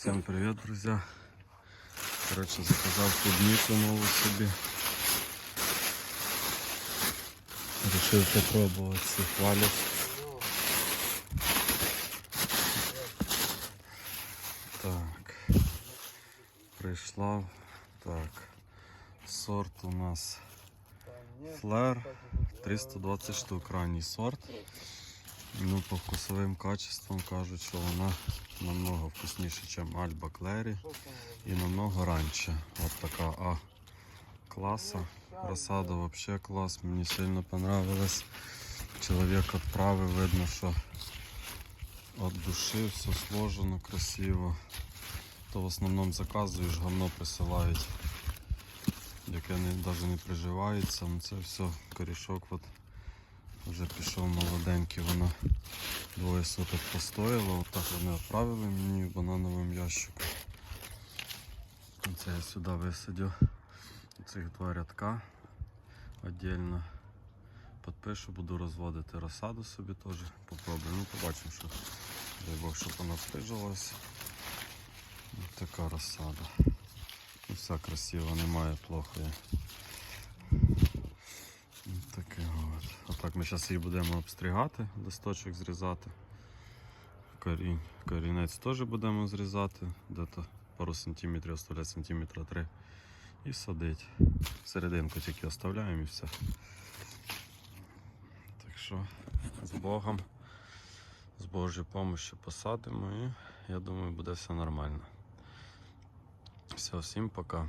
Всем привет, друзья. Короче, заказал клубнику новую себе. Решил попробовать сухвалик. Так. Прийшла. Так. Сорт у нас Флер 320 штук, ранній сорт. Ну, по вкусовим качествам кажуть, що вона намного вкусніша, ніж Альба Клері і намного раніше. От така А класа. Розсада взагалі клас, мені сильно понравилось. Чоловік відправив, видно, що від душі все сложено, красиво. То в основному заказуєш, говно присилають, яке навіть не приживається. Ну, Це все корішок от вже пішов молоденький, воно двоє суток постояло. Отак вони відправили мені в банановому ящику. Це я сюди висадю цих два рядка віддільно. Підпишу, буду розводити розсаду собі теж. Попробую. Ну, побачимо, що дай Бог, щоб вона встижилась. Ось така розсада. Все красиво, немає плохої. Ось Таке от. Отак ми зараз її будемо обстригати, листочок зрізати. Корінь, корінець теж будемо зрізати, де-то пару сантиметрів, оставляти сантиметра три. І садити. Серединку тільки оставляємо і все. Так що з Богом, з Божою допомогою посадимо і я думаю буде все нормально. Все, всім пока.